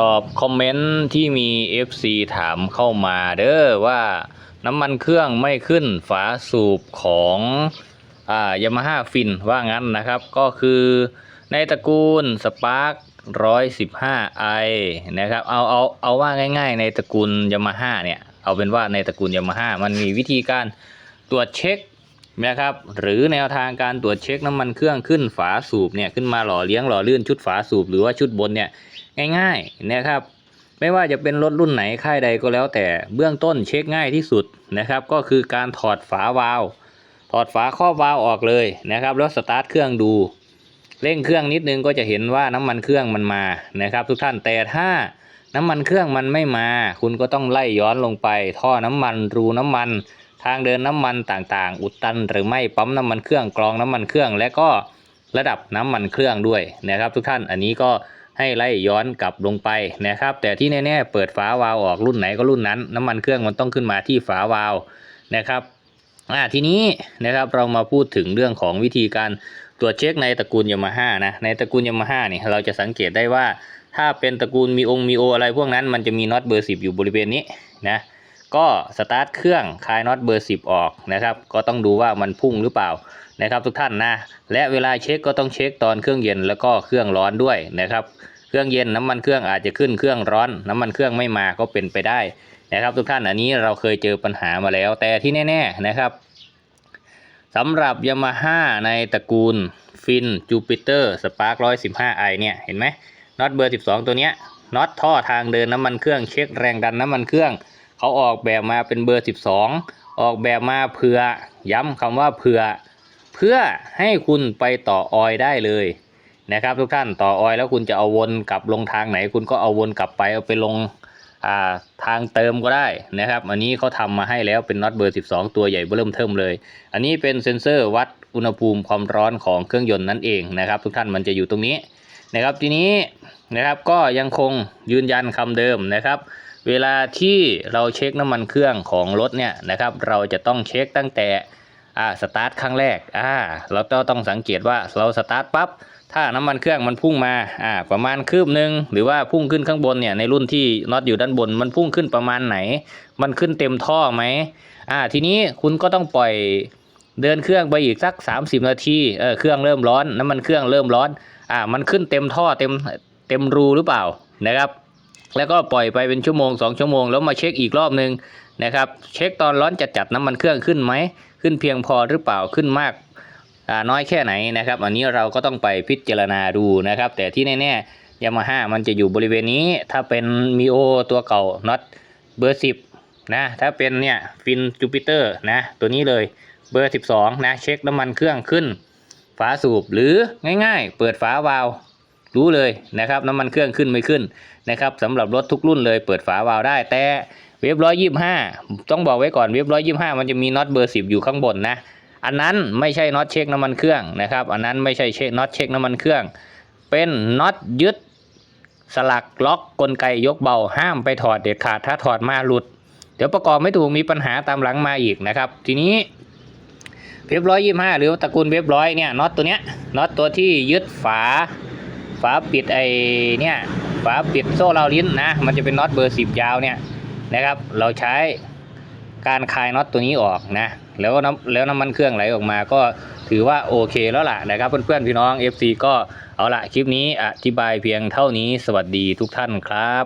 ตอบคอมเมนต์ที่มี FC ถามเข้ามาเด้อว่าน้ำมันเครื่องไม่ขึ้นฝาสูบของอ่ายามาฮ่าฟินว่างั้นนะครับ ก็คือในตระกูลสปาร์ค115 i นะครับเอาเอาเอาว่าง่าย ๆ ในตระกูลยามาฮ่าเนี่ย เอาเป็นว่าในตระกูลยามาฮ่ามันมีวิธีการตรวจเช็ค นะครับหรือแนวทางการตรวจเช็คน้ำมันเครื่องขึ้นฝาสูบเนี่ยขึ้นมาหล่อเลี้ยงหล่อลื่นชุดฝาสูบหรือว่าชุดบนเนี่ยง่ายๆนะครับไม่ว่าจะเป็นรถรุ่นไหนค่ายใดก็แล้วแต่เบื้องต้นเช็คง่ายที่สุดนะครับ ก็คือการถอดฝาวาล์วถอดฝาครอบวาล์วออกเลยนะครับ แล้วสตาร์ทเครื่องดูเร่งเครื่องนิดนึงก็จะเห็นว่าน้ำมันเครื่องมันมานะครับ ทุกท่านแต่ถ้าน้ำมันเครื่องมันไม่มา คุณก็ต้องไล่ย้อนลงไป ท่อน้ำมันรูน้ำมัน ทางเดินน้ำมันต่างๆ อุดตันหรือไม่ปั๊มน้ำมันเครื่องกรองน้ำมันเครื่อง และก็ระดับน้ำมันเครื่องด้วยนะครับ ทุกท่านอันนี้ก็ให้ไล่ย้อนกลับลงไปนะครับ แต่ที่แน่ๆเปิดฝาวาล์วออกรุ่นไหนก็รุ่นนั้น น้ำมันเครื่องมันต้องขึ้นมาที่ฝาวาล์วนะครับอ่าทีนี้นะครับเรามาพูดถึงเรื่องของวิธีการตรวจเช็คในตระกูลยามาฮ่านะในตระกูลยามาฮ่าเนี่ยเราจะสังเกตได้ว่า ถ้าเป็นตระกูลมีองค์มีโออะไรพวกนั้นมันจะมีน็อตเบอร์สิบอยู่บริเวณนี้นะ ก็สตาร์ทเครื่องคลายน็อตเบอร์ 10 ออกนะครับ ก็ต้องดูว่ามันพุ่งหรือเปล่านะครับ ทุกท่านนะ และเวลาเช็คก็ต้องเช็คตอนเครื่องเย็นแล้วก็เครื่องร้อนด้วยนะครับ เครื่องเย็นน้ำมันเครื่องอาจจะขึ้นเครื่องร้อน น้ำมันเครื่องไม่มาก็เป็นไปได้นะครับ ทุกท่านอันนี้เราเคยเจอปัญหามาแล้ว แต่ที่แน่ ๆนะครับสำหรับยามาฮ่าในตระกูลฟินจูปิเตอร์สปาร์ค115 i เนี่ยเห็นไหมน็อตเบอร์ 12 ตัวเนี้ยน็อตท่อทางเดินน้ำมันเครื่องเช็คแรงดันน้ำมันเครื่อง เขาออกแบบมาเป็นเบอร์ 12 ออกแบบมาเพื่อ ย้ำคำว่าเพื่อ เพื่อให้คุณไปต่อออยได้เลยนะครับ ทุกท่านต่อออยแล้วคุณจะเอาวนกลับลงทางไหน คุณก็เอาวนกลับไปเอาไปลงาทางเติมก็ได้นะครับ อันนี้เขาทำมาให้แล้วเป็นน็อตเบอร์ 12 ตัวใหญ่เบิ่มเทิมเลย อันนี้เป็นเซ็นเซอร์วัดอุณหภูมิความร้อนของเครื่องยนต์นั่นเองนะครับ ทุกท่านมันจะอยู่ตรงนี้ นะครับทีนี้นะครับก็ยังคงยืนยันคำเดิมนะครับ เวลาที่เราเช็คน้ำมันเครื่องของรถเนี่ยนะครับ เราจะต้องเช็คตั้งแต่อ่าสตาร์ทครั้งแรกอ่าเราก็ต้องสังเกตว่าเราสตาร์ทปั๊บถ้าน้ำมันเครื่องมันพุ่งมาอ่าประมาณคืบหนึ่งหรือว่าพุ่งขึ้นข้างบนเนี่ยในรุ่นที่น็อตอยู่ด้านบน มันพุ่งขึ้นประมาณไหน มันขึ้นเต็มท่อไหมอ่าทีนี้คุณก็ต้องปล่อยเดินเครื่องไปอีกสัก 30 นาทีเออเครื่องเริ่มร้อนน้ำมันเครื่องเริ่มร้อน อ่ามันขึ้นเต็มท่อเต็มเต็มรูหรือเปล่านะครับ แล้วก็ปล่อยไปเป็นชั่วโมง 2 ชั่วโมง แล้วมาเช็คอีกรอบหนึ่งนะครับ เช็คตอนร้อนจัดจัดๆน้ำมันเครื่องขึ้นไหมขึ้นเพียงพอหรือเปล่าขึ้นมากอ่าน้อยแค่ไหนนะครับ อันนี้เราก็ต้องไปพิจารณาดูนะครับ แต่ที่แน่ๆยามาฮ่ามันจะอยู่บริเวณนี้ ถ้าเป็นมีโอตัวเก่าน็อตเบอร์สิบนะถ้าเป็นเนี่ยฟินจูปิเตอร์นะตัวนี้เลยเบอร์ 12นะเช็คน้ำมันเครื่องขึ้น ฝาสูบหรือง่ายๆ เปิดฝาวาล์วรู้เลยนะครับน้ำมันเครื่องขึ้นไม่ขึ้นนะครับสำหรับรถทุกรุ่นเลยเปิดฝาวาล์วได้แต่เว็บร้อยยี่ห้าต้องบอกไว้ก่อนเว็บร้อยยี่ห้ามันจะมีน็อตเบอร์สิบอยู่ข้างบนนะ อันนั้นไม่ใช่น็อตเช็คน้ำมันเครื่องนะครับ อันนั้นไม่ใช่เช็คน็อตเช็คน้ำมันเครื่อง เป็นน็อตยึดสลักล็อกกลไกยกเบาห้ามไปถอดเด็ดขาดถ้าถอดมาหลุด เดี๋ยวประกอบไม่ถูกมีปัญหาตามหลังมาอีกนะครับ ทีนี้ เว็บร้อยยี่ห้าหรือตระกูลเว็บร้อยเนี่ยน็อตตัวเนี้ยน็อตตัวที่ยึดฝา ฝาปิดไอเนี่ยฝาปิดโซ่เราลิ้นนะมันจะเป็นน็อตเบอร์สิบยาวเนี่ยนะครับ เราใช้การคลายน็อตตัวนี้ออกนะ แล้วน้ำแล้วน้ำมันเครื่องไหลออกมาก็ถือว่าโอเคแล้วล่ะนะครับเพื่อนๆพี่น้อง FC ก็เอาละคลิปนี้อธิบายเพียงเท่านี้สวัสดีทุกท่านครับ